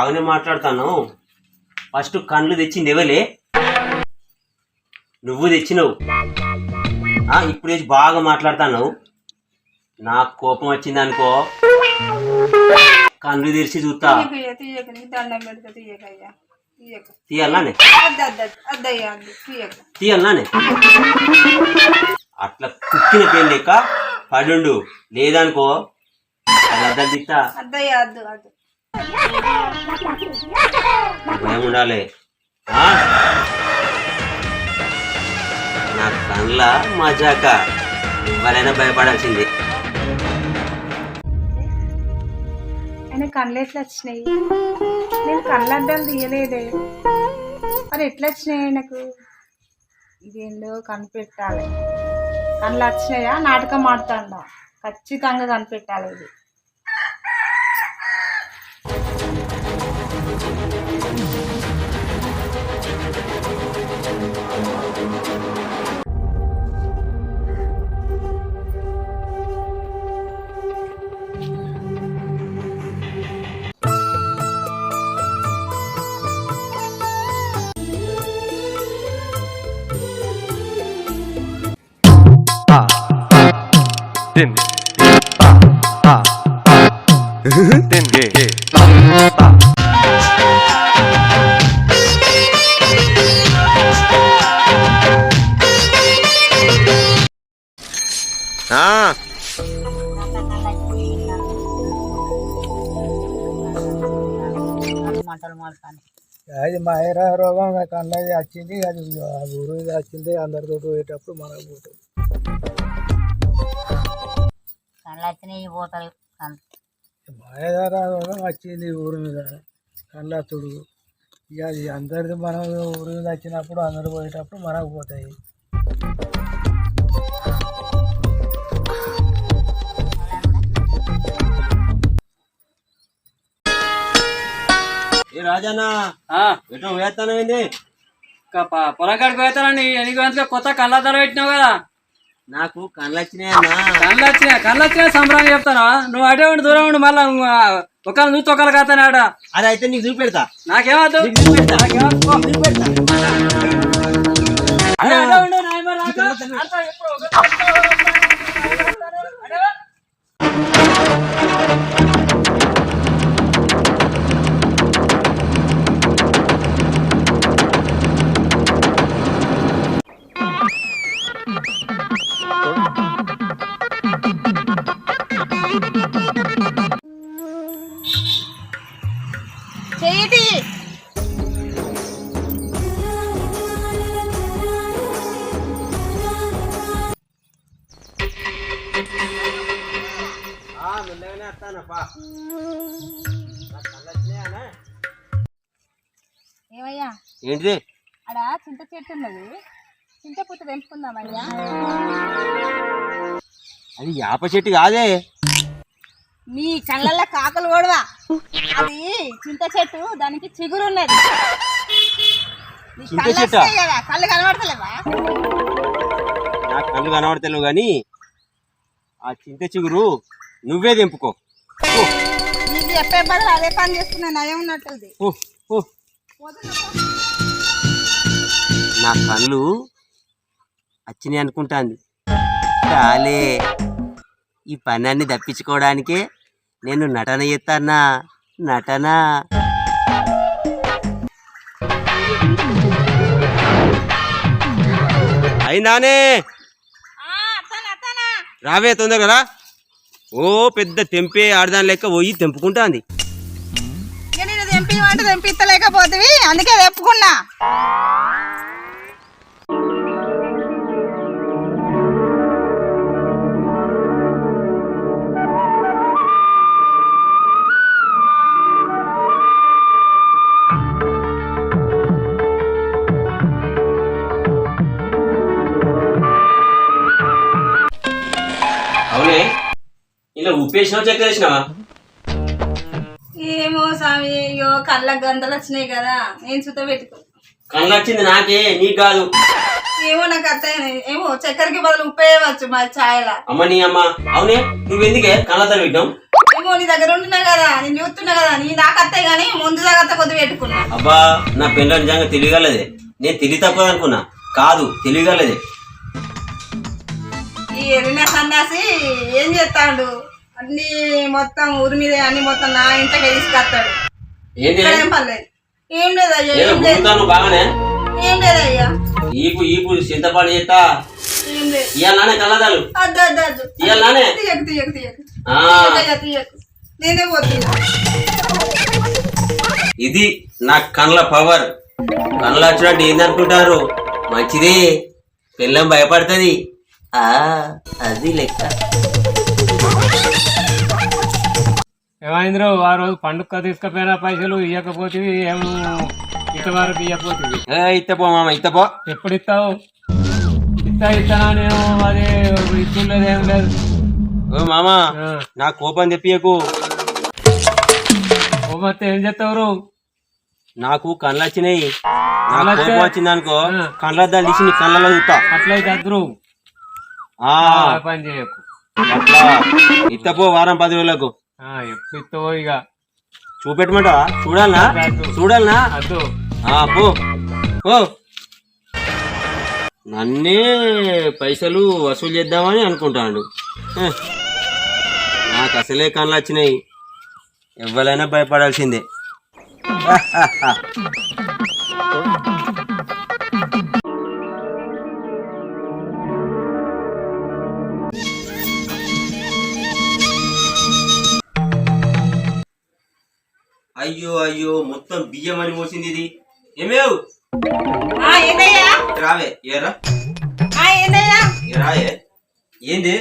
బాగానే మాట్లాడతాను ఫస్ట్ కళ్ళు తెచ్చింది ఎవలే నువ్వు తెచ్చినవు. ఇప్పుడు వేసి బాగా మాట్లాడతాను నాకు కోపం వచ్చింది అనుకో. కళ్ళు తెరిచి చూస్తా. తీయాలనే అట్లా కుక్కిన పెళ్ళి లెక్క పడుండు. లేదనుకో. అది అద్దలు అద్దయ్యా అద్దు అద్దు. భయం ఉండాలి. నా కళ్ళ మజాక. ఎవరైనా భయపడాల్సిందే. ఆయన కళ్ళు ఎట్లా వచ్చినాయి? నేను కళ్ళు అడ్డం తీయలేదే. మరి ఎట్లా వచ్చినాయి ఆయనకు? ఇదేందో కనిపెట్టాలి. కళ్ళు వచ్చినాయా? నాటకం ఆడుతాడా. ఖచ్చితంగా కనిపెట్టాలి ఇది. అది మైరా రోగం కన్నది వచ్చింది అది ఊరు మీద వచ్చింది అందరితో పోయేటప్పుడు మనకు పోతుంది కళ్ళు వచ్చినాయి కళ్ళు. మాయదార రోగం వచ్చింది ఊరు మీద కళ్ళతుడు ఇక అది అందరిది మనం ఊరు మీద వచ్చినప్పుడు అందరు పోయేటప్పుడు మనకు పోతాయి. ఏ రాజానా ఎటో ఏంది పొలంకాడికి పోతానండి ఎన్ని గంటలకు కొత్త కళ్ళ ధర పెట్టినావు కదా. నాకు కళ్ళు వచ్చినాయన్నా కళ్ళు వచ్చినా కళ్ళు వచ్చినా సంబరంగా చెప్తాను నువ్వు అటే ఉండి దూరం ఉండి మళ్ళా ఒకళ్ళు చూసి ఒకళ్ళు కాతాను ఆడ. అది అయితే నీకు చూపెడతా. నాకేమద్దు? చేయి? ఏమయ్యా? ఏంటిది? ఆడ చింత చెట్టు ఉన్నది. చింత పుట్టు తెంపుకుందామయ్యా. అది యాప చెట్టు కాదే. మీ కళ్ళల్లో కాకలు ఓడవా అది చింత చెట్టు దానికి చిగురు ఉన్నది. చింత కళ్ళు చెట్టా? కనబడతలేవా? నాకు కళ్ళు కనబడతలేవు కానీ ఆ చింత చిగురు నువ్వే తెంపుకో. ఓ, నీకు చెప్పే బదులు అదే పని చేస్తున్నా నయం ఉన్నట్టుంది. ఓ, ఓ. నా కళ్ళు వచ్చినాయి అనుకుంటాంది. చాలే. ఈ పనాన్ని తప్పించుకోవడానికే నేను నటన చేస్తానా నటన? అయిందానే రావే తొందరగా రా. ఓ పెద్ద తెంపే ఆడదాని లెక్క పోయి తెంపుకుంటాంది. తెంపి అంటే తెంపిస్తలేకపోతుంది అందుకే తెప్పుకున్నా అవునే. ఇలా ఉప్పేసినావు చక్కెర వేసినావా? ఏమో స్వామి అయ్యో కళ్ళకు గంతలు వచ్చినాయి కదా నేను సుత పెట్టుకో. కళ్ళు వచ్చింది నాకే నీకు కాదు. ఏమో నాకు అర్థం ఏమో చక్కెరకి బదులు ఉప్పేయవచ్చు మా ఛాయలా. అమ్మ నీ అమ్మ. అవునే నువ్వెందుకే కళ్ళ తర పెట్టాం ఏమో నీ దగ్గర ఉంటున్నా కదా నేను చూస్తున్నా కదా నీ నాకు అత్తాయి కానీ ముందు జాగ్రత్త కొద్ది పెట్టుకున్నా. అబ్బా నా పెళ్ళ నిజంగా తెలియగలదే. నేను తెలివి తక్కువ అనుకున్నా. కాదు తెలియగలదే. ఈ సన్నాసి ఏం చేస్తాడు? అన్ని మొత్తం ఊరి మీద అన్ని మొత్తం నా ఇంటికి తీసుకొస్తాడు. ఏంటి ఏం పర్లేదు. ఏం లేదయ్యా ఏం లేదు. బాగానే. ఏం లేదయ్యా. ఈపు ఈపు చింతపండు చేస్తా. అద్దు అద్దు అద్దు. ఇయ్యాలనే తీయకు తీయకు తీయకు. తీయకు తీయకు. నేనే పోతున్నా ఇది నా కళ్ళ పవర్. కళ్ళ వచ్చినట్టు ఏందనుకుంటారు? మంచిదే. పిల్లం భయపడుతుంది. ఆ అది లెక్క. ఏమైందిరో ఆ రోజు పండుగ తీసుకుపోయిన పైసలు ఇవ్వకపోతే ఏం ఇంతవరకు ఇవ్వకపోతుంది ఏ ఇత్తపో మామ ఇత్తపో ఎప్పుడు ఇస్తావు ఇస్తా ఇస్తానా నేను? అది ఇచ్చు లేదు ఏం లేదు. ఓ మామ నా కోపం తెప్పియకు. మొత్తం ఏం చేస్తావు నాకు కళ్ళు వచ్చినాయి నా కళ్ళు వచ్చాయి? కోపం వచ్చింది అనుకో ఆ. కళ్ళద్దాలు తీసి నీ కళ్ళలో చూస్తా అట్లయితే అద్దరు. పని చేయకు. ఇత్తపో వారం పది రోజులకు. ఎప్పుడు ఇస్తావో ఇక చూపెట్టమంటావా? చూడాలనా. చూడాలనా? అద్దు. ఆ, పో. పో. నన్నే పైసలు వసూలు చేద్దామని అనుకుంటాడు. నాకు అసలే కళ్ళు వచ్చినాయి. ఎవరైనా భయపడాల్సిందే. అయ్యో అయ్యో మొత్తం బియ్యం అని మోసింది ఇది. ఏమేవ్? రావే. ఏరా రాయే ఏంది?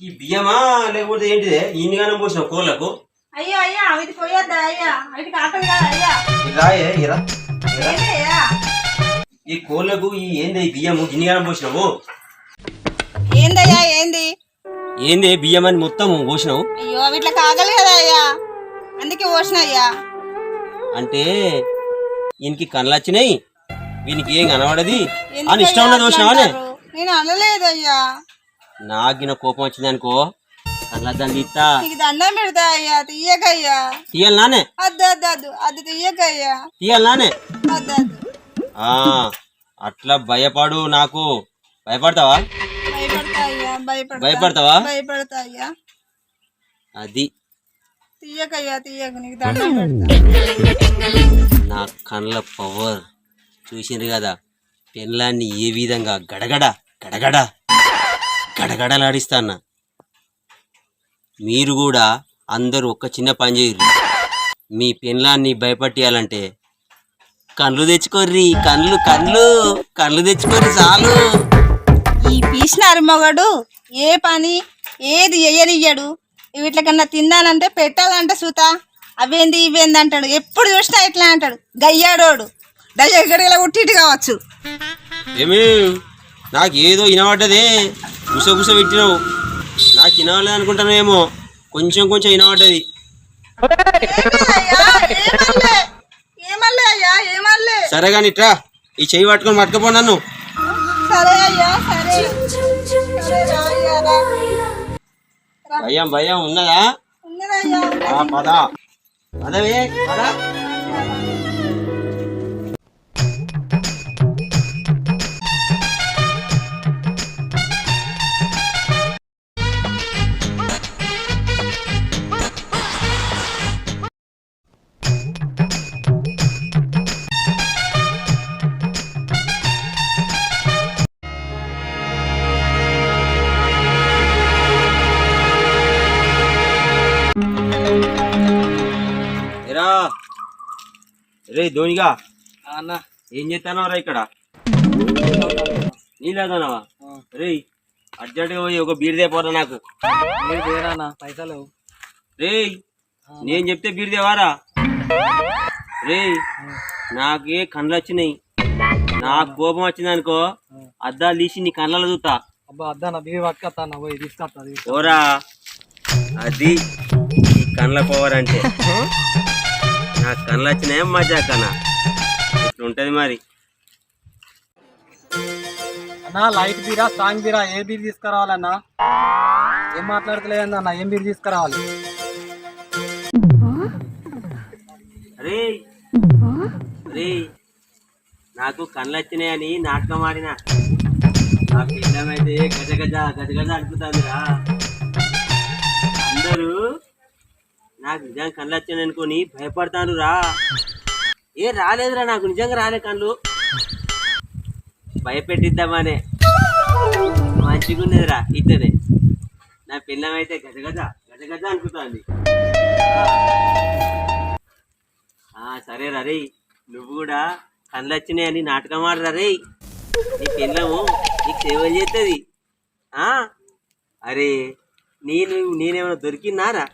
ఈ బియ్యమా లేకపోతే ఏంటిదే? ఇన్నిగానం పోసిన కోళ్ళకు అయ్యో అయ్యా వీటి పోయొద్దా అయ్యా? అయ్యా? రాయే ఇరా ఈ కోళ్ళకు ఈ ఏంది ఈ బియ్యము? ఇన్నిగానం పోసినావు? ఏందయ్యా ఏంది? ఏంది బియ్యం అని మొత్తం పోసినావు అయ్యో వీటికి ఆకలి కదా అయ్యా. అందుకే పోసిన అయ్యా. అంటే ఈయనకి కళ్ళు వచ్చినాయి వీనికి ఏం కనబడది? అని ఇష్టం ఉన్నది అట్లా పోసినావానే అంటారు? నేను అనలేదు అయ్యా నాకిన కోపం వచ్చింది అనుకో కళ్ళ దాన్ని తీస్తా. నీకు దండం పెడతా అయ్యా తీయకయ్యా. తీయాలి నానే? అద్దు అద్దు అద్దు అది తీయకయ్యా. తీయాలి నానే? అద్దు అద్దు. ఆ అట్లా భయపడు నాకు. భయపడతావా? భయపడతా అయ్యా భయపడతా. భయపడతావా? భయపడతా అయ్యా. అది. తీయకయ్యా తీయక. నీకు దండం పెడతా. నా కళ్ళ పవర్ చూసిండ్రు కదా పెళ్ళాన్ని ఏ విధంగా గడగడ గడగడ గడగడలాడిస్తాన్న. మీరు కూడా అందరూ ఒక చిన్న పని చేయరు. మీ పెళ్ళాన్ని భయపట్టియాలంటే కళ్ళు తెచ్చుకోర్రి కళ్ళు కళ్ళు కళ్ళు తెచ్చుకోర్రి చాలు. ఈ పీసినారు మొగడు ఏ పని ఏది ఎయ్యనియ్యడు. వీటికన్నా తిన్నానంటే పెట్టాలంటే సూత. అవేంది ఇవేంది అంటాడు. ఎప్పుడు చూసినా ఇట్లా అంటాడు. గయ్యాడోడు. దయ్యగడిగల ఉట్టిటి కావచ్చు. ఏమి? నాకు ఏదో వినబడ్డదే. గుస గుస పెట్టినావు. నాకు వినవలేదు అనుకుంటానేమో. కొంచెం కొంచెం వినబడ్డది. సరే కానీ ఇట్రా. ఈ చెయ్యి పట్టుకొని పట్టుకపో నన్ను. సరే అయ్యా. భయం భయం ఉన్నదా? పద. పదవే పద. రే ధోనిగా. అన్న. ఏం చేస్తానవరా ఇక్కడ? నీళ్ళదానవా రే అర్జెంటుగా పోయి ఒక బీర్ దేపోరా నాకు. పైసలు రే నేను చెప్తే బీర్ దేవారా రే నాకే కళ్ళు వచ్చినాయి నాకు కోపం వచ్చింది అనుకో అద్దాలు తీసి నీ కళ్ళలో చూస్తా అబ్బా అద్దాన బియ్యం పట్టుకొస్తాను పోయి తీసుకొస్తా ఓరా అది ఈ కళ్ళ నా కళ్ళు ఏం మజా కన ఇట్లుంటుంది మరి. అన్నా లైట్ బీరా సాంగ్ బీరా ఏ బీర్ తీసుకురావాలన్నా ఏం మాట్లాడతలేదు అన్న ఏం బీర్ తీసుకురావాలి? అరే అరే నాకు కళ్ళు అని నాటకం ఆడిన. నాకు ఇష్టమైతే గజ గజ గజ గజ అడుగుతుందిరా. అందరూ నాకు నిజంగా కళ్ళు వచ్చాను అనుకొని భయపడతాను రా. ఏ రాలేదురా నాకు నిజంగా రాలే కళ్ళు. భయపెట్టిద్దామనే. మంచిగా ఉన్నదిరా ఇద్దరే నా పిల్లమైతే గజ గజ గజ గజ అనుకుంటుంది. ఆ సరే రే నువ్వు కూడా కళ్ళు వచ్చినాయని నాటకం ఆడరా రే నీ పిల్లము నీకు సేవలు చేస్తుంది ఆ? అరే నేను నేనేమైనా దొరికినారా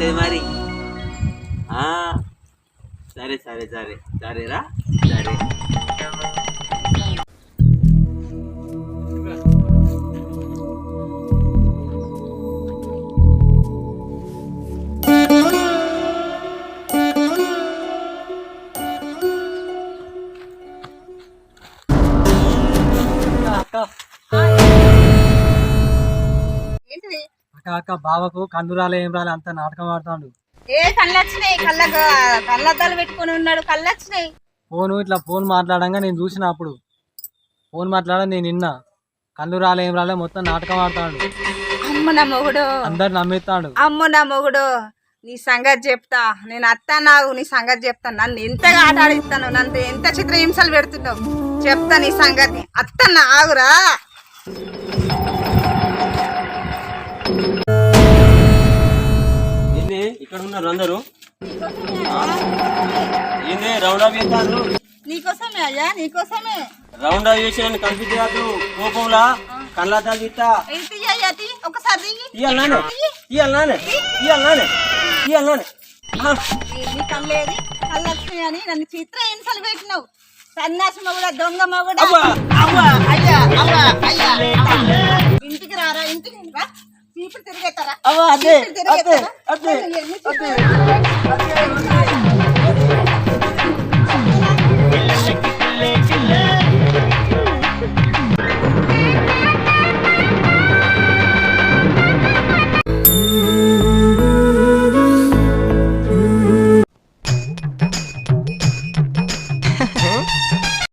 ఉంటుంది మరి. ఆ సరే సరే సరే సరేరా సరే. అక్క బావకు కందు రాలే ఏం రాలే అంత నాటకం ఆడుతాడు. ఏ కళ్ళు వచ్చినాయి కళ్ళ కళ్ళద్దాలు పెట్టుకొని ఉన్నాడు కళ్ళు వచ్చినాయి ఫోన్ ఇట్లా ఫోన్ మాట్లాడంగా నేను చూసిన అప్పుడు. ఫోన్ మాట్లాడ నేను నిన్న. కళ్ళు రాలే ఏం రాలే మొత్తం నాటకం ఆడతాడు. అమ్మ నా మొగుడు. అందరు నమ్మిస్తాడు అమ్మ నా మొగుడు నీ సంగతి చెప్తా. నేను అత్త నాకు నీ సంగతి చెప్తా. నన్ను ఎంతగా ఆట ఆడిస్తాను నన్ను ఎంత చిత్ర హింసలు పెడుతున్నావు చెప్తా నీ సంగతి అత్త నాగురా. ఇక్కడ ఉన్నారు అందరూ ఏంది రౌండ్ చేస్తారు నీకోసమే అయ్యా నీకోసమే. రౌండ్ అప్ చేసి నన్ను కన్ఫ్యూజ్ కాదు కోపంలా తీస్తా ఒకసారి దిగి ఇయ్యాలి నానే ఇయ్యాలి నానే ఇయ్యాలి నానే ఇయ్యాలి నానే ఆ, నీ కళ్ళేది కళ్ళు వచ్చినాయని నన్ను చిత్ర హింసలు పెట్టినావు. మొగుడా దొంగ మొగుడా. అయ్యా అయ్యా. ఇంటికి రారా ఇంటికి రా. చీపురు తిరిగేస్తారా అదే? అదే, అదే, చీపురు?